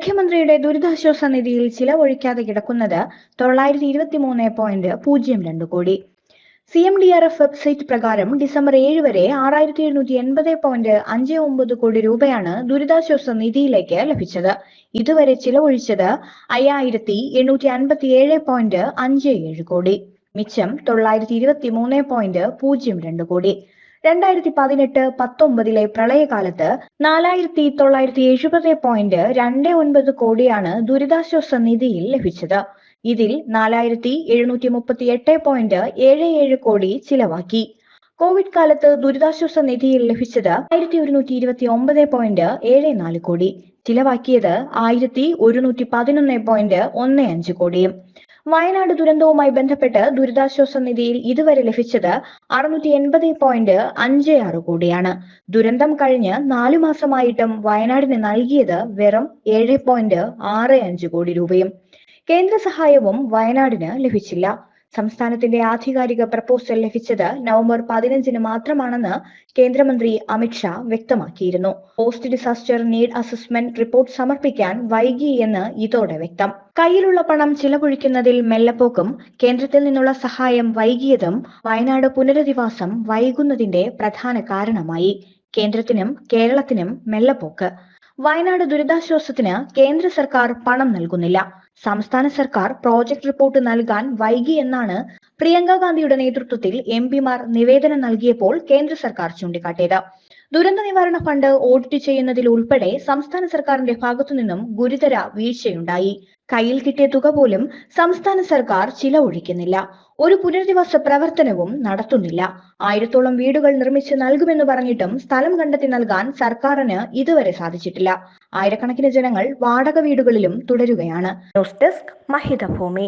മുഖ്യമന്ത്രിയുടെ ദുരിതാശ്വാസ നിധിയിൽ ചിലവൊഴിക്കാതെ കിടക്കുന്നത് തൊള്ളായിരത്തി ഇരുപത്തി മൂന്ന് പോയിന്റ് പൂജ്യം രണ്ട് കോടി. C M D R F website പ്രകാരം ഡിസംബർ ഏഴ് വരെ ആറായിരത്തി എഴുന്നൂറ്റി എൺപത് പോയിന്റ് അഞ്ച് ഒമ്പത് കോടി രൂപയാണ് ദുരിതാശ്വാസ നിധിയിലേക്ക് ലഭിച്ചത്. ഇതുവരെ ചിലവൊഴിച്ചത് അയ്യായിരത്തി എണ്ണൂറ്റി അൻപത്തി ഏഴ് പോയിന്റ് അഞ്ച് ഏഴ് കോടി. മിച്ചം തൊള്ളായിരത്തി ഇരുപത്തി മൂന്ന് പോയിന്റ് പൂജ്യം രണ്ട് കോടി. രണ്ടായിരത്തി പതിനെട്ട് പത്തൊമ്പതിലെ പ്രളയകാലത്ത് നാലായിരത്തി തൊള്ളായിരത്തി എഴുപത് പോയിന്റ് രണ്ട് ഒൻപത് കോടിയാണ് ദുരിതാശ്വാസ നിധിയിൽ ലഭിച്ചത്. ഇതിൽ നാലായിരത്തി എഴുന്നൂറ്റി മുപ്പത്തി എട്ട് പോയിന്റ് ഏഴ് ഏഴ് കോടി ചിലവാക്കി. കോവിഡ് കാലത്ത് ദുരിതാശ്വാസ നിധിയിൽ ലഭിച്ചത് ആയിരത്തി ഒരുന്നൂറ്റി ഇരുപത്തി ഒമ്പത് പോയിന്റ് ഏഴ് നാല് കോടി. ചിലവാക്കിയത് ആയിരത്തി ഒരുന്നൂറ്റി പതിനൊന്ന് പോയിന്റ് ഒന്ന് അഞ്ച് കോടിയും. വയനാട് ദുരന്തവുമായി ബന്ധപ്പെട്ട് ദുരിതാശ്വാസ നിധിയിൽ ഇതുവരെ ലഭിച്ചത് അറുന്നൂറ്റി എൺപത് പോയിന്റ് അഞ്ച് ആറ് കോടിയാണ്. ദുരന്തം കഴിഞ്ഞ് നാലു മാസമായിട്ടും വയനാടിന് നൽകിയത് വെറും ഏഴ് പോയിന്റ് ആറ് അഞ്ച് കോടി രൂപയും. കേന്ദ്ര സഹായവും വയനാടിന് ലഭിച്ചില്ല. സംസ്ഥാനത്തിന്റെ ആധികാരിക പ്രപ്പോസൽ ലഭിച്ചത് നവംബർ പതിനഞ്ചിന് മാത്രമാണെന്ന് കേന്ദ്രമന്ത്രി അമിത്ഷാ വ്യക്തമാക്കിയിരുന്നു. Post disaster need assessment report സമർപ്പിക്കാൻ വൈകി എന്ന് ഇതോടെ വ്യക്തം. കയ്യിലുള്ള പണം ചിലവഴിക്കുന്നതിൽ മെല്ലപ്പോക്കും കേന്ദ്രത്തിൽ നിന്നുള്ള സഹായം വൈകിയതും വയനാട് പുനരധിവാസം വൈകുന്നതിന്റെ പ്രധാന കാരണമായി. കേന്ദ്രത്തിനും കേരളത്തിനും മെല്ലപ്പോക്ക്. വയനാട് ദുരിതാശ്വാസത്തിന് കേന്ദ്ര സർക്കാർ പണം നൽകുന്നില്ല. സംസ്ഥാന സർക്കാർ പ്രോജക്ട് റിപ്പോർട്ട് നൽകാൻ വൈകി എന്നാണ് പ്രിയങ്ക ഗാന്ധിയുടെ നേതൃത്വത്തിൽ എം പിമാർ നിവേദനം നൽകിയപ്പോൾ കേന്ദ്ര സർക്കാർ ചൂണ്ടിക്കാട്ടിയത്. ദുരന്ത നിവാരണ ഫണ്ട് ഓഡിറ്റ് ചെയ്യുന്നതിൽ ഉൾപ്പെടെ സംസ്ഥാന സർക്കാരിന്റെ ഭാഗത്തു നിന്നും ഗുരുതര വീഴ്ചയുണ്ടായി. കയ്യിൽ കിട്ടിയ തുക പോലും സംസ്ഥാന സർക്കാർ ചില ഒഴിക്കുന്നില്ല ഒരു പുനരധിവാസ പ്രവർത്തനവും നടത്തുന്നില്ല. ആയിരത്തോളം വീടുകൾ നിർമ്മിച്ച് നൽകുമെന്ന് പറഞ്ഞിട്ടും സ്ഥലം കണ്ടെത്തി നൽകാൻ സർക്കാരിന് ഇതുവരെ സാധിച്ചിട്ടില്ല. ആയിരക്കണക്കിന് ജനങ്ങൾ വാടക വീടുകളിലും തുടരുകയാണ്. News desk Mahithabhoomi.